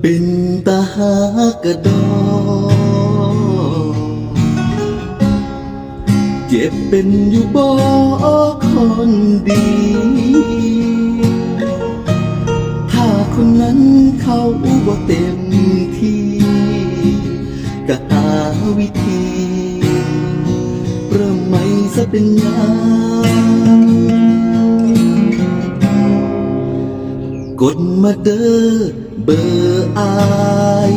เป็นตาหากระดอเจ็บเป็นอยู่บ่คนดี ถ้าคนนั้นเขาบ่เต็มที่ ก็หาวิธีเริ่มไม่ซะเป็นยังกดมาเด้อเบอร์ อาย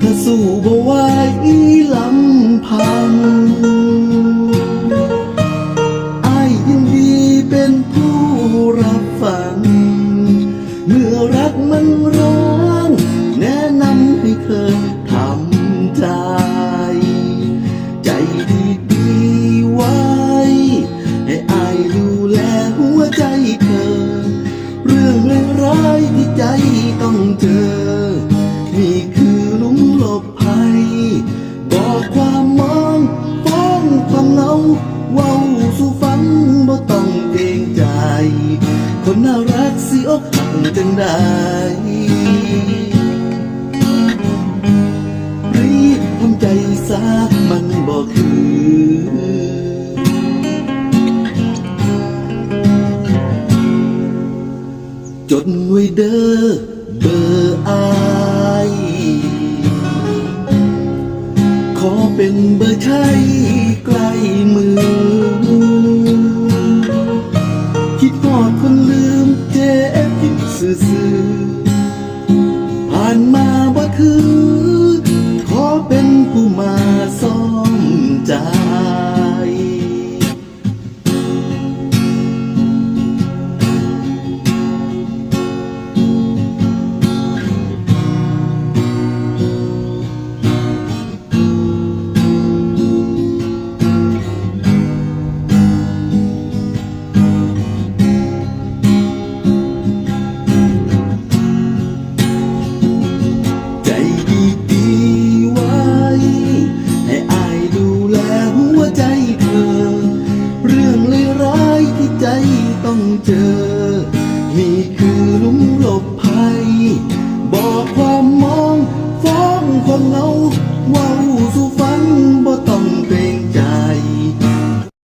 ถ้าสู้บ่ไหวลำพัง บอกความมองฟ้องความเหงาเว้าสู่ฟังบ่ต้องเกรงใจ คนน่ารักสิอกหักจังได้รีบทำใจซะมันบ่คือจดไว้เด้อเบอร์อา เป็นเบอร์ใช้ใกล้มือ คิดกอดคนลืมเจ็บกินซื่อผ่านมาบ่คือ ขอเป็นผู้มา เจอ นี่คือลุมหลบภัย บอกความมองฟ้องความเหงา